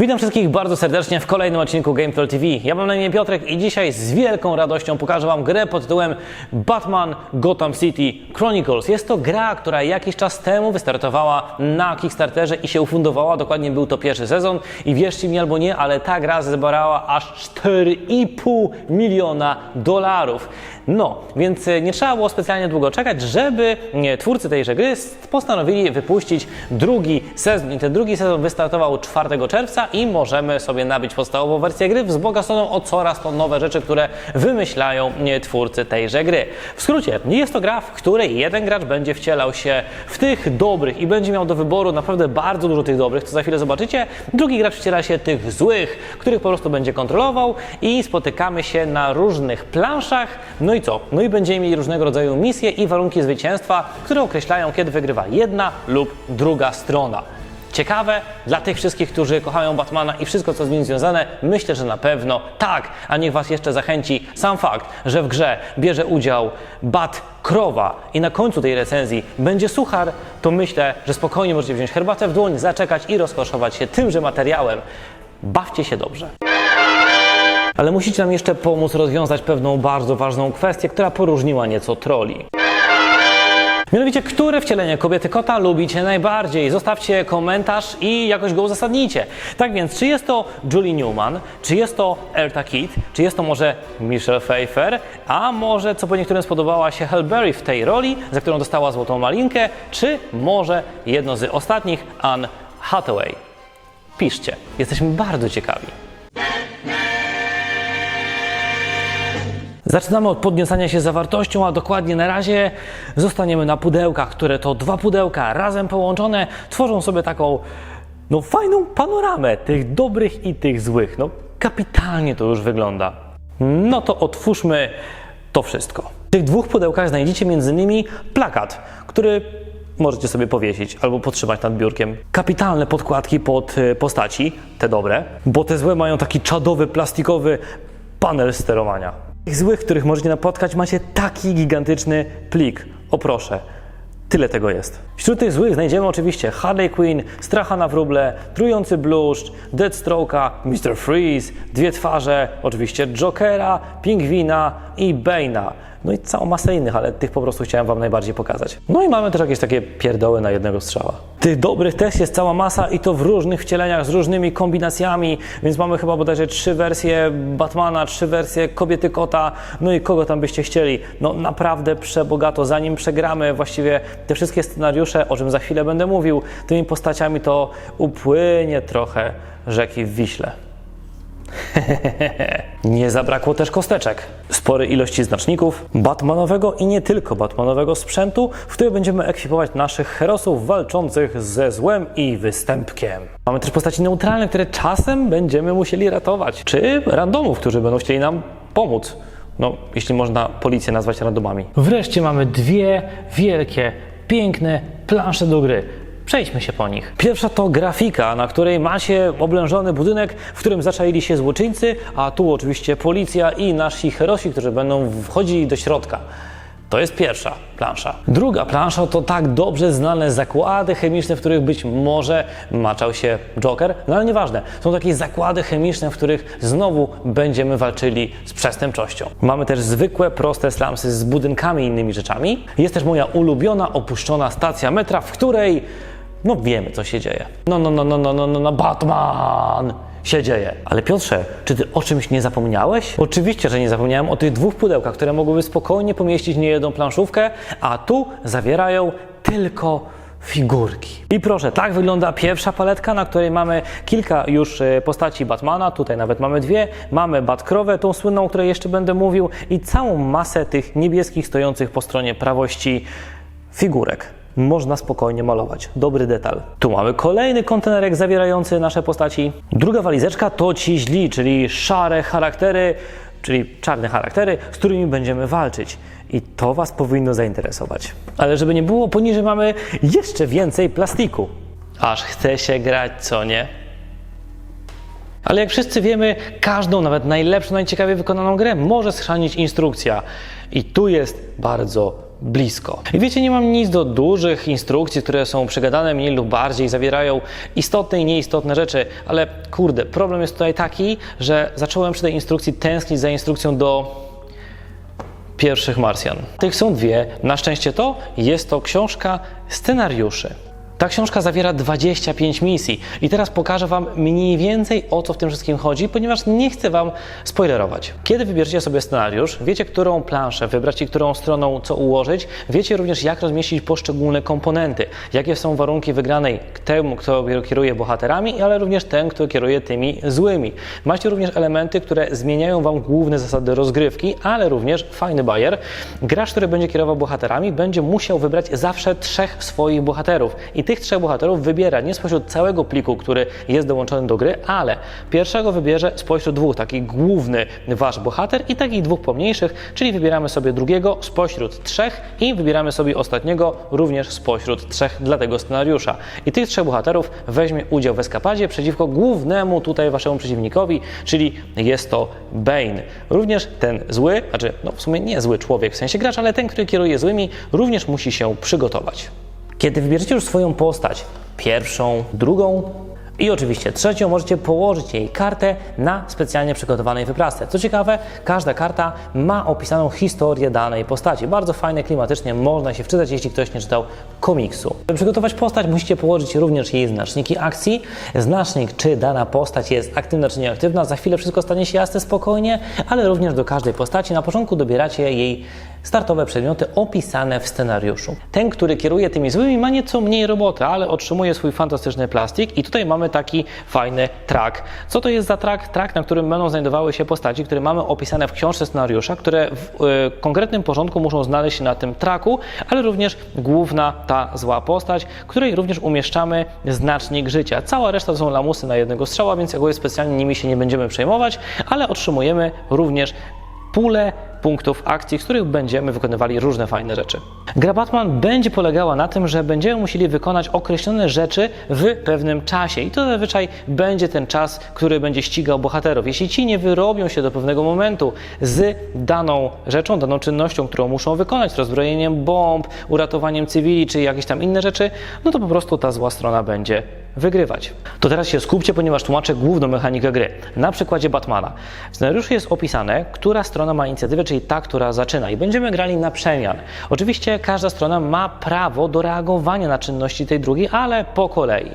Witam wszystkich bardzo serdecznie w kolejnym odcinku GameTroll TV. Ja mam na imię Piotrek i dzisiaj z wielką radością pokażę Wam grę pod tytułem Batman Gotham City Chronicles. Jest to gra, która jakiś czas temu wystartowała na Kickstarterze i się ufundowała. Dokładnie był to pierwszy sezon i wierzcie mi albo nie, ale ta gra zebrała aż 4,5 miliona dolarów. No, więc e, nie trzeba było specjalnie długo czekać, żeby e, twórcy tejże gry postanowili wypuścić drugi sezon. I ten drugi sezon wystartował 4 czerwca i możemy sobie nabyć podstawową wersję gry wzbogaconą o coraz to nowe rzeczy, które wymyślają e, twórcy tejże gry. W skrócie, jest to gra, w której jeden gracz będzie wcielał się w tych dobrych i będzie miał do wyboru naprawdę bardzo dużo tych dobrych, co za chwilę zobaczycie. Drugi gracz wciela się tych złych, których po prostu będzie kontrolował i spotykamy się na różnych planszach. No i co? No i będziemy mieli różnego rodzaju misje i warunki zwycięstwa, które określają, kiedy wygrywa jedna lub druga strona. Ciekawe dla tych wszystkich, którzy kochają Batmana i wszystko, co z nim związane, myślę, że na pewno tak. A niech Was jeszcze zachęci sam fakt, że w grze bierze udział Bat Krowa i na końcu tej recenzji będzie suchar, to myślę, że spokojnie możecie wziąć herbatę w dłoń, zaczekać i rozkoszować się tymże materiałem. Bawcie się dobrze. Ale musicie nam jeszcze pomóc rozwiązać pewną bardzo ważną kwestię, która poróżniła nieco troli. Mianowicie, które wcielenie kobiety kota lubicie najbardziej? Zostawcie komentarz i jakoś go uzasadnijcie. Tak więc, czy jest to Julie Newman, czy jest to Erta Kitt, czy jest to może Michelle Pfeiffer, a może, co po niektórym spodobała się Hellberry w tej roli, za którą dostała złotą malinkę, czy może jedno z ostatnich, Anne Hathaway? Piszcie, jesteśmy bardzo ciekawi. Zaczynamy od podniecania się zawartością, a dokładnie na razie zostaniemy na pudełkach, które to dwa pudełka razem połączone tworzą sobie taką no fajną panoramę tych dobrych i tych złych. No kapitalnie to już wygląda. No to otwórzmy to wszystko. W tych dwóch pudełkach znajdziecie m.in. plakat, który możecie sobie powiesić albo podtrzymać nad biurkiem. Kapitalne podkładki pod y, postaci, te dobre, bo te złe mają taki czadowy, plastikowy panel sterowania. Tych złych, których możecie napotkać, macie taki gigantyczny plik. O proszę, tyle tego jest. Wśród tych złych znajdziemy oczywiście Harley Quinn, Stracha na wróble, Trujący Bluszcz, Deathstroke'a, Mr. Freeze, Dwie Twarze, oczywiście Jokera, Pingwina i Bane'a. No i całą masę innych, ale tych po prostu chciałem Wam najbardziej pokazać. No i mamy też jakieś takie pierdoły na jednego strzała. Tych dobrych też jest cała masa i to w różnych wcieleniach, z różnymi kombinacjami, więc mamy chyba bodajże trzy wersje Batmana, trzy wersje Kobiety Kota, no i kogo tam byście chcieli. No naprawdę przebogato. Zanim przegramy właściwie te wszystkie scenariusze, o czym za chwilę będę mówił, tymi postaciami to upłynie trochę rzeki w Wiśle. Nie zabrakło też kosteczek. Spore ilości znaczników, Batmanowego i nie tylko Batmanowego sprzętu, w który będziemy ekwipować naszych herosów walczących ze złem i występkiem. Mamy też postaci neutralne, które czasem będziemy musieli ratować, czy randomów, którzy będą chcieli nam pomóc. No, jeśli można policję nazwać randomami. Wreszcie mamy dwie wielkie, piękne plansze do gry. Przejdźmy się po nich. Pierwsza to grafika, na której macie oblężony budynek, w którym zaczaili się złoczyńcy, a tu oczywiście policja i nasi herosi, którzy będą wchodzili do środka. To jest pierwsza plansza. Druga plansza to tak dobrze znane zakłady chemiczne, w których być może maczał się Joker, no ale nieważne. Są takie zakłady chemiczne, w których znowu będziemy walczyli z przestępczością. Mamy też zwykłe, proste slumsy z budynkami i innymi rzeczami. Jest też moja ulubiona, opuszczona stacja metra, w której no wiemy, co się dzieje. No, no, no, no, no, no, no, no Batman! się dzieje. Ale Piotrze, czy ty o czymś nie zapomniałeś? Oczywiście, że nie zapomniałem o tych dwóch pudełkach, które mogłyby spokojnie pomieścić niejedną planszówkę, a tu zawierają tylko figurki. I proszę, tak wygląda pierwsza paletka, na której mamy kilka już e, postaci Batmana, tutaj nawet mamy dwie, mamy Batkrowę, tą słynną, o której jeszcze będę mówił i całą masę tych niebieskich stojących po stronie prawości figurek można spokojnie malować. Dobry detal. Tu mamy kolejny kontenerek zawierający nasze postaci. Druga walizeczka to ci źli, czyli szare charaktery, czyli czarne charaktery, z którymi będziemy walczyć. I to Was powinno zainteresować. Ale żeby nie było, poniżej mamy jeszcze więcej plastiku. Aż chce się grać, co nie? Ale jak wszyscy wiemy, każdą, nawet najlepszą, najciekawiej wykonaną grę może schrzanić instrukcja. I tu jest bardzo blisko. I wiecie, nie mam nic do dużych instrukcji, które są przegadane mniej lub bardziej, zawierają istotne i nieistotne rzeczy, ale kurde, problem jest tutaj taki, że zacząłem przy tej instrukcji tęsknić za instrukcją do pierwszych Marsjan. Tych są dwie. Na szczęście to jest to książka scenariuszy. Ta książka zawiera 25 misji i teraz pokażę Wam mniej więcej o co w tym wszystkim chodzi, ponieważ nie chcę Wam spoilerować. Kiedy wybierzecie sobie scenariusz, wiecie, którą planszę wybrać i którą stroną co ułożyć, wiecie również, jak rozmieścić poszczególne komponenty, jakie są warunki wygranej temu, kto kieruje bohaterami, ale również ten, kto kieruje tymi złymi. Macie również elementy, które zmieniają Wam główne zasady rozgrywki, ale również fajny bajer. Gracz, który będzie kierował bohaterami, będzie musiał wybrać zawsze trzech swoich bohaterów i tych trzech bohaterów wybiera nie spośród całego pliku, który jest dołączony do gry, ale pierwszego wybierze spośród dwóch, taki główny wasz bohater i takich dwóch pomniejszych, czyli wybieramy sobie drugiego spośród trzech i wybieramy sobie ostatniego również spośród trzech dla tego scenariusza. I tych trzech bohaterów weźmie udział w eskapadzie przeciwko głównemu tutaj waszemu przeciwnikowi, czyli jest to Bane. Również ten zły, znaczy no w sumie nie zły człowiek w sensie gracz, ale ten, który kieruje złymi, również musi się przygotować. Kiedy wybierzecie już swoją postać, pierwszą, drugą i oczywiście trzecią, możecie położyć jej kartę na specjalnie przygotowanej wyprasce. Co ciekawe, każda karta ma opisaną historię danej postaci. Bardzo fajne, klimatycznie, można się wczytać, jeśli ktoś nie czytał komiksu. By przygotować postać, musicie położyć również jej znaczniki akcji. Znacznik, czy dana postać jest aktywna, czy nieaktywna. Za chwilę wszystko stanie się jasne spokojnie, ale również do każdej postaci na początku dobieracie jej startowe przedmioty opisane w scenariuszu. Ten, który kieruje tymi złymi, ma nieco mniej roboty, ale otrzymuje swój fantastyczny plastik i tutaj mamy taki fajny track. Co to jest za track? Track, na którym będą znajdowały się postaci, które mamy opisane w książce scenariusza, które w y, konkretnym porządku muszą znaleźć się na tym tracku, ale również główna ta zła postać, której również umieszczamy znacznik życia. Cała reszta to są lamusy na jednego strzała, więc jakoś specjalnie nimi się nie będziemy przejmować, ale otrzymujemy również pulę punktów akcji, w których będziemy wykonywali różne fajne rzeczy. Gra Batman będzie polegała na tym, że będziemy musieli wykonać określone rzeczy w pewnym czasie i to zazwyczaj będzie ten czas, który będzie ścigał bohaterów. Jeśli ci nie wyrobią się do pewnego momentu z daną rzeczą, daną czynnością, którą muszą wykonać, rozbrojeniem bomb, uratowaniem cywili czy jakieś tam inne rzeczy, no to po prostu ta zła strona będzie wygrywać. To teraz się skupcie, ponieważ tłumaczę główną mechanikę gry. Na przykładzie Batmana. W scenariuszu jest opisane, która strona ma inicjatywę, czyli ta, która zaczyna i będziemy grali na przemian. Oczywiście każda strona ma prawo do reagowania na czynności tej drugiej, ale po kolei.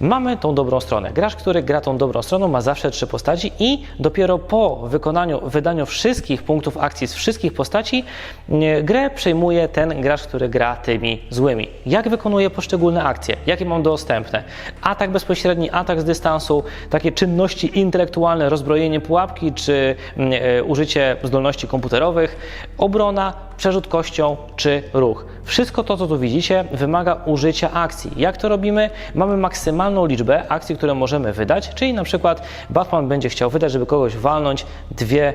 Mamy tą dobrą stronę. Gracz, który gra tą dobrą stroną, ma zawsze trzy postaci i dopiero po wykonaniu, wydaniu wszystkich punktów akcji z wszystkich postaci, grę przejmuje ten gracz, który gra tymi złymi. Jak wykonuje poszczególne akcje? Jakie mam dostępne? Atak bezpośredni, atak z dystansu, takie czynności intelektualne, rozbrojenie pułapki czy mm, e, użycie zdolności komputerowych, obrona, przerzut kością czy ruch. Wszystko to, co tu widzicie, wymaga użycia akcji. Jak to robimy? Mamy maksymalną liczbę akcji, które możemy wydać, czyli na przykład Batman będzie chciał wydać, żeby kogoś walnąć dwie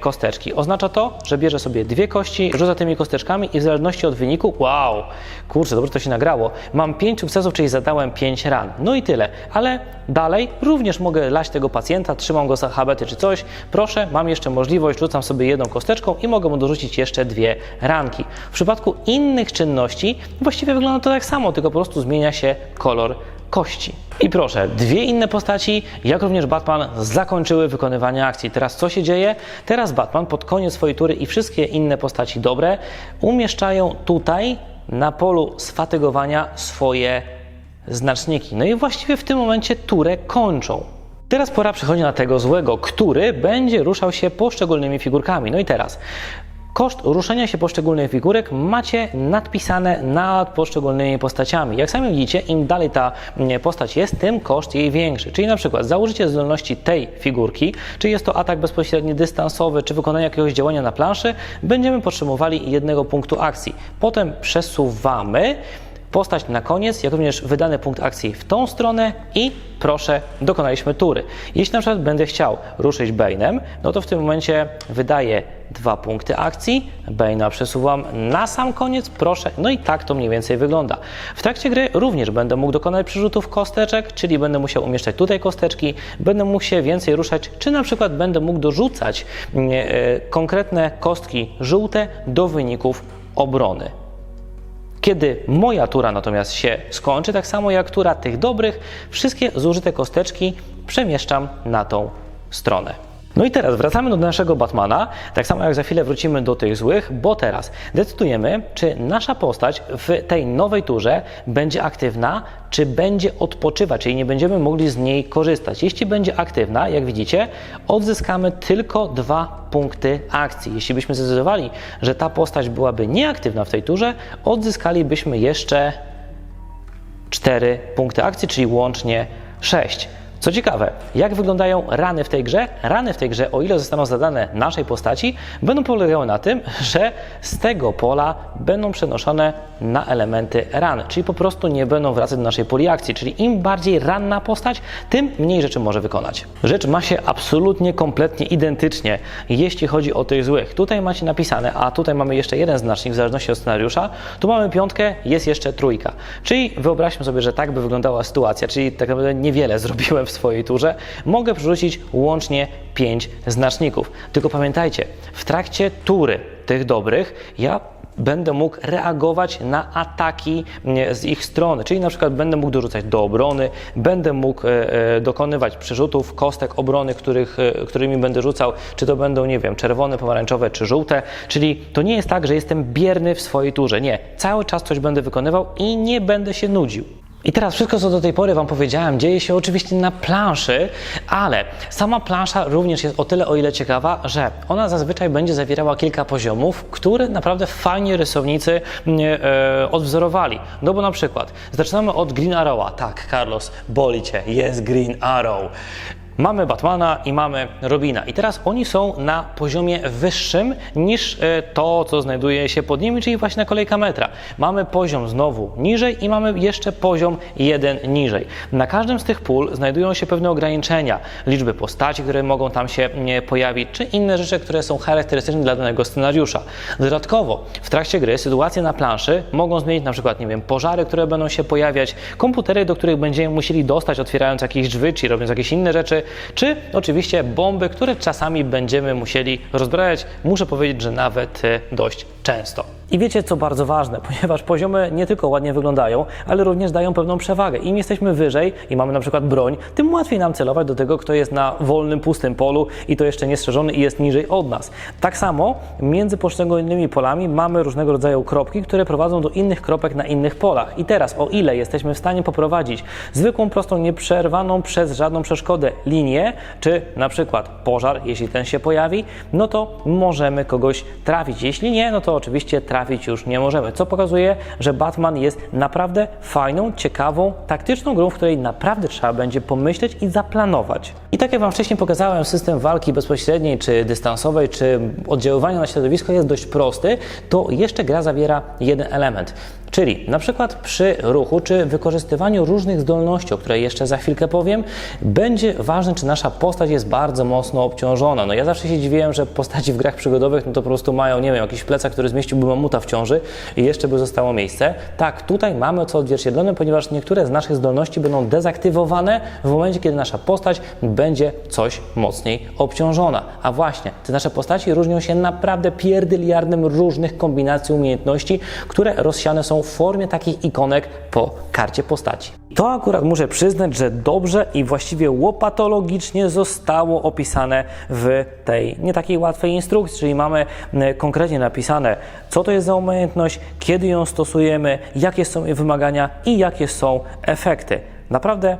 kosteczki. Oznacza to, że bierze sobie dwie kości, rzuca tymi kosteczkami i w zależności od wyniku, wow, kurczę, dobrze to się nagrało, mam pięć sukcesów, czyli zadałem pięć ran. No i tyle, ale dalej również mogę lać tego pacjenta, trzymam go za habety czy coś, proszę, mam jeszcze możliwość, rzucam sobie jedną kosteczką i mogę mu dorzucić jeszcze dwie ranki. W przypadku innych czynności właściwie wygląda to tak samo, tylko po prostu zmienia się kolor kości. I proszę, dwie inne postaci, jak również Batman, zakończyły wykonywanie akcji. Teraz co się dzieje? Teraz Batman pod koniec swojej tury i wszystkie inne postaci dobre umieszczają tutaj na polu sfatygowania swoje znaczniki. No i właściwie w tym momencie turę kończą. Teraz pora przechodzi na tego złego, który będzie ruszał się poszczególnymi figurkami. No i teraz Koszt ruszenia się poszczególnych figurek macie nadpisane nad poszczególnymi postaciami. Jak sami widzicie, im dalej ta mm, postać jest, tym koszt jej większy. Czyli na przykład za użycie zdolności tej figurki, czy jest to atak bezpośredni, dystansowy, czy wykonanie jakiegoś działania na planszy, będziemy potrzebowali jednego punktu akcji. Potem przesuwamy postać na koniec, jak również wydany punkt akcji w tą stronę i proszę, dokonaliśmy tury. Jeśli na przykład będę chciał ruszyć Bane'em, no to w tym momencie wydaję dwa punkty akcji, Bane'a przesuwam na sam koniec, proszę, no i tak to mniej więcej wygląda. W trakcie gry również będę mógł dokonać przerzutów kosteczek, czyli będę musiał umieszczać tutaj kosteczki, będę mógł się więcej ruszać, czy na przykład będę mógł dorzucać e, konkretne kostki żółte do wyników obrony. Kiedy moja tura natomiast się skończy, tak samo jak tura tych dobrych, wszystkie zużyte kosteczki przemieszczam na tą stronę. No i teraz wracamy do naszego Batmana, tak samo jak za chwilę wrócimy do tych złych, bo teraz decydujemy, czy nasza postać w tej nowej turze będzie aktywna, czy będzie odpoczywać, czyli nie będziemy mogli z niej korzystać. Jeśli będzie aktywna, jak widzicie, odzyskamy tylko dwa punkty akcji. Jeśli byśmy zdecydowali, że ta postać byłaby nieaktywna w tej turze, odzyskalibyśmy jeszcze 4 punkty akcji, czyli łącznie 6. Co ciekawe, jak wyglądają rany w tej grze? Rany w tej grze, o ile zostaną zadane naszej postaci, będą polegały na tym, że z tego pola będą przenoszone na elementy ran, czyli po prostu nie będą wracać do naszej poli akcji. Czyli im bardziej ranna postać, tym mniej rzeczy może wykonać. Rzecz ma się absolutnie, kompletnie identycznie, jeśli chodzi o tych złych. Tutaj macie napisane, a tutaj mamy jeszcze jeden znacznik w zależności od scenariusza. Tu mamy piątkę, jest jeszcze trójka. Czyli wyobraźmy sobie, że tak by wyglądała sytuacja, czyli tak naprawdę niewiele zrobiłem w swojej turze, mogę przerzucić łącznie 5 znaczników. Tylko pamiętajcie, w trakcie tury tych dobrych ja będę mógł reagować na ataki mm, z ich strony, czyli na przykład będę mógł dorzucać do obrony, będę mógł e, e, dokonywać przerzutów kostek obrony, których, e, którymi będę rzucał, czy to będą, nie wiem, czerwone, pomarańczowe czy żółte, czyli to nie jest tak, że jestem bierny w swojej turze, nie, cały czas coś będę wykonywał i nie będę się nudził. I teraz wszystko, co do tej pory Wam powiedziałem, dzieje się oczywiście na planszy, ale sama plansza również jest o tyle, o ile ciekawa, że ona zazwyczaj będzie zawierała kilka poziomów, które naprawdę fajnie rysownicy mm, e, odwzorowali. No bo na przykład zaczynamy od Green Arrowa. Tak, Carlos, boli Cię, jest Green Arrow. Mamy Batmana i mamy Robina. I teraz oni są na poziomie wyższym niż e, to, co znajduje się pod nimi, czyli właśnie kolejka metra. Mamy poziom znowu niżej i mamy jeszcze poziom jeden niżej. Na każdym z tych pól znajdują się pewne ograniczenia, liczby postaci, które mogą tam się pojawić, czy inne rzeczy, które są charakterystyczne dla danego scenariusza. Dodatkowo w trakcie gry sytuacje na planszy mogą zmienić na przykład, nie wiem, pożary, które będą się pojawiać, komputery, do których będziemy musieli dostać, otwierając jakieś drzwi, czy robiąc jakieś inne rzeczy, czy oczywiście bomby, które czasami będziemy musieli rozbrajać. Muszę powiedzieć, że nawet e, dość często. I wiecie, co bardzo ważne, ponieważ poziomy nie tylko ładnie wyglądają, ale również dają pewną przewagę. Im jesteśmy wyżej i mamy na przykład broń, tym łatwiej nam celować do tego, kto jest na wolnym, pustym polu i to jeszcze niestrzeżony i jest niżej od nas. Tak samo między poszczególnymi polami mamy różnego rodzaju kropki, które prowadzą do innych kropek na innych polach. I teraz, o ile jesteśmy w stanie poprowadzić zwykłą, prostą, nieprzerwaną przez żadną przeszkodę linię, czy na przykład pożar, jeśli ten się pojawi, no to możemy kogoś trafić. Jeśli nie, no to oczywiście trafić już nie możemy. Co pokazuje, że Batman jest naprawdę fajną, ciekawą, taktyczną grą, w której naprawdę trzeba będzie pomyśleć i zaplanować. I tak jak Wam wcześniej pokazałem, system walki bezpośredniej, czy dystansowej, czy oddziaływania na środowisko jest dość prosty, to jeszcze gra zawiera jeden element. Czyli na przykład przy ruchu czy wykorzystywaniu różnych zdolności, o której jeszcze za chwilkę powiem, będzie ważne, czy nasza postać jest bardzo mocno obciążona. No ja zawsze się dziwiłem, że postaci w grach przygodowych no to po prostu mają, nie wiem, jakiś plecak, który zmieściłby mamuta w ciąży i jeszcze by zostało miejsce. Tak, tutaj mamy co odzwierciedlone, ponieważ niektóre z naszych zdolności będą dezaktywowane w momencie, kiedy nasza postać będzie coś mocniej obciążona. A właśnie, te nasze postaci różnią się naprawdę pierdyliardem różnych kombinacji umiejętności, które rozsiane są w formie takich ikonek po karcie postaci. To akurat muszę przyznać, że dobrze i właściwie łopatologicznie zostało opisane w tej nie takiej łatwej instrukcji, czyli mamy konkretnie napisane, co to jest za umiejętność, kiedy ją stosujemy, jakie są jej wymagania i jakie są efekty. Naprawdę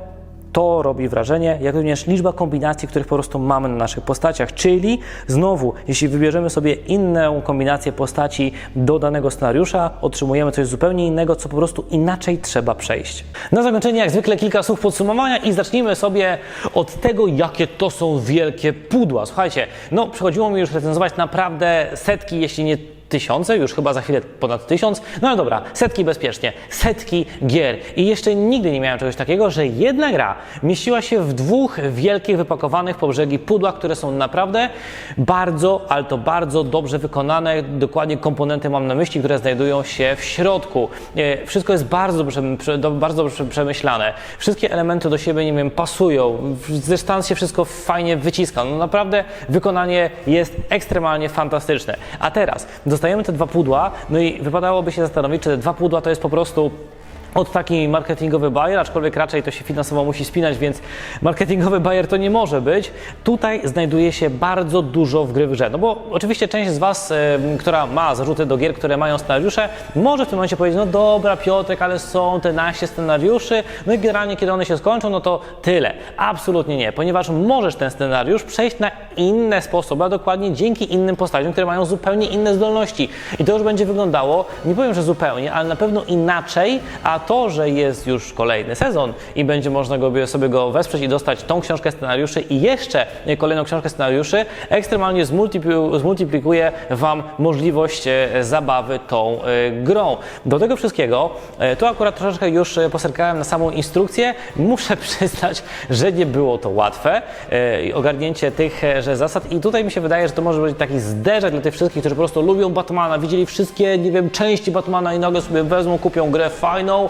to robi wrażenie, jak również liczba kombinacji, których po prostu mamy na naszych postaciach. Czyli znowu, jeśli wybierzemy sobie inną kombinację postaci do danego scenariusza, otrzymujemy coś zupełnie innego, co po prostu inaczej trzeba przejść. Na zakończenie, jak zwykle, kilka słów podsumowania i zacznijmy sobie od tego, jakie to są wielkie pudła. Słuchajcie, no przychodziło mi już recenzować naprawdę setki, jeśli nie tysiące, już chyba za chwilę ponad tysiąc, no ale dobra, setki bezpiecznie, setki gier. I jeszcze nigdy nie miałem czegoś takiego, że jedna gra mieściła się w dwóch wielkich, wypakowanych po brzegi pudłach, które są naprawdę bardzo, ale to bardzo dobrze wykonane, dokładnie komponenty mam na myśli, które znajdują się w środku. E, Wszystko jest bardzo dobrze, bardzo przemyślane, wszystkie elementy do siebie, nie wiem, pasują, z dystansu się wszystko fajnie wyciska, no naprawdę wykonanie jest ekstremalnie fantastyczne. A teraz, do dostajemy te dwa pudła, no i wypadałoby się zastanowić, czy te dwa pudła to jest po prostu od taki marketingowy bajer, aczkolwiek raczej to się finansowo musi spinać, więc marketingowy bajer to nie może być. Tutaj znajduje się bardzo dużo w gry w grze. No bo oczywiście część z Was, e, która ma zarzuty do gier, które mają scenariusze, może w tym momencie powiedzieć, no dobra Piotrek, ale są te naście scenariuszy, no i generalnie kiedy one się skończą, no to tyle. Absolutnie nie, ponieważ możesz ten scenariusz przejść na inne sposoby, a dokładnie dzięki innym postaciom, które mają zupełnie inne zdolności. I to już będzie wyglądało, nie powiem, że zupełnie, ale na pewno inaczej, a to, że jest już kolejny sezon i będzie można go, sobie go wesprzeć i dostać tą książkę scenariuszy i jeszcze kolejną książkę scenariuszy, ekstremalnie zmultipli- zmultiplikuje Wam możliwość e, zabawy tą e, grą. Do tego wszystkiego, e, tu akurat troszeczkę już poserkałem na samą instrukcję, muszę przyznać, że nie było to łatwe, ogarnięcie tych że zasad i tutaj mi się wydaje, że to może być taki zderzak dla tych wszystkich, którzy po prostu lubią Batmana, widzieli wszystkie, nie wiem, części Batmana i nagle sobie wezmą, kupią grę fajną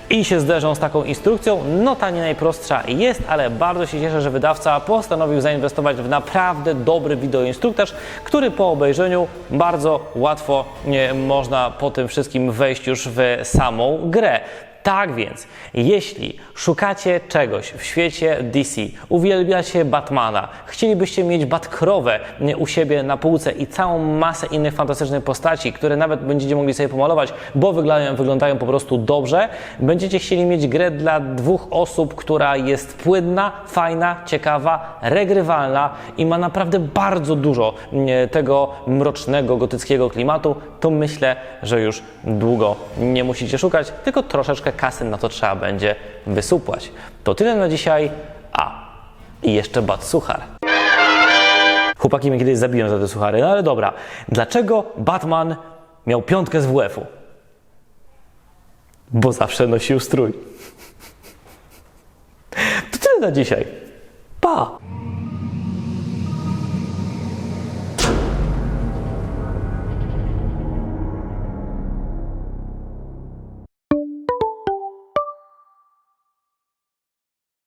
i się zderzą z taką instrukcją. No ta nie najprostsza jest, ale bardzo się cieszę, że wydawca postanowił zainwestować w naprawdę dobry wideoinstruktaż, który po obejrzeniu bardzo łatwo można po tym wszystkim wejść już w samą grę. Tak więc, jeśli szukacie czegoś w świecie DC, uwielbiacie Batmana, chcielibyście mieć Batkrowę u siebie na półce i całą masę innych fantastycznych postaci, które nawet będziecie mogli sobie pomalować, bo wyglądają, wyglądają po prostu dobrze, będziecie chcieli mieć grę dla dwóch osób, która jest płynna, fajna, ciekawa, regrywalna i ma naprawdę bardzo dużo tego mrocznego, gotyckiego klimatu, to myślę, że już długo nie musicie szukać, tylko troszeczkę kasy na to trzeba będzie wysupłać. To tyle na dzisiaj. A, i jeszcze bat suchar. Chłopaki mnie kiedyś zabiją za te suchary, no ale dobra. Dlaczego Batman miał piątkę z WF-u? Bo zawsze nosił strój. To tyle na dzisiaj. Pa!